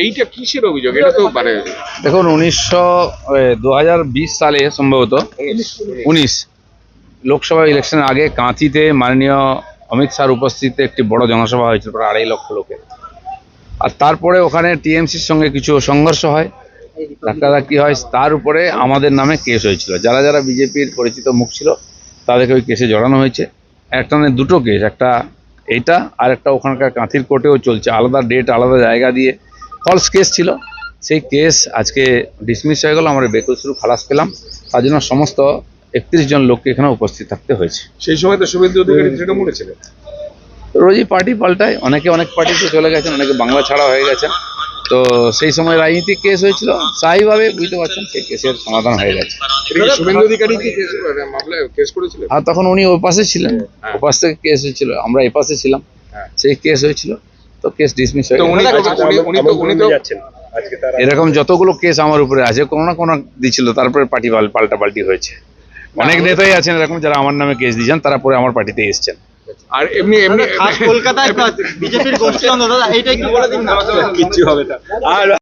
এইটা কিসের অভিযোগ এটা তো মানে দেখুন উনিশশো দু সালে সম্ভবত উনিশ লোকসভা ইলেকশনের আগে কাঁথিতে মাননীয় অমিত শাহর উপস্থিতিতে একটি বড় জনসভা হয়েছিল প্রায় আড়াই লক্ষ লোকের আর তারপরে ওখানে টিএমসির সঙ্গে কিছু সংঘর্ষ হয় ধাক্কাধাক্কি হয় তার উপরে আমাদের নামে কেস হয়েছিল যারা যারা বিজেপির পরিচিত মুখ ছিল তাদেরকে ওই কেসে জড়ানো হয়েছে একটা মানে দুটো কেস একটা এইটা আর একটা ওখানকার কাঁথির কোর্টেও চলছে। আলাদা ডেট আলাদা জায়গা দিয়ে। ফলস কেস ছিল। সেই কেস আজকে ডিসমিস হয়ে গেল। আমরা বেকসুর খালাস পেলাম। তার জন্য সমস্ত একত্রিশ জন লোককে এখানে উপস্থিত থাকতে হয়েছে। সেই সময় তো শুভেন্দু অধিকারী তৃণমূলে ছিলেন রোজই পার্টি পাল্টায়। অনেকে অনেক পার্টিতে চলে গেছেন অনেকে বাংলা ছাড়া হয়ে গেছেন। তো সেই সময় রাজনীতিক কেস হয়েছিল স্থায়ীভাবে বুঝতে পারছেন সেই কেসের সমাধান হয়ে গেছে। মানে মামলায় কেস করেছিলেন? আর তখন উনি ওই পাশে ছিলেন ও পাশ থেকে কেস হয়েছিল আমরা এই পাশে ছিলাম হ্যাঁ। সেই কেস হয়েছিল তো কেস ডিসমিস হয়ে তো গেল। উনি তো- উনি উনি তো উনি তো এরকম যতগুলো কেস আমার উপরে আছে কোনো না কোনো দিছিল তারপরে পার্টি পাল্টা পাল্টি হয়েছে। অনেক নেতাই আছেন এরকম যারা আমার নামে কেস দিয়েছেন তারা পরে আমার পার্টিতে এসছেন। আর এমনি এমনি খাস কলকাতায় বিজেপির গোষ্ঠী দাদা এইটা একটু বলে দিন না? কিচ্ছু হবে না। আর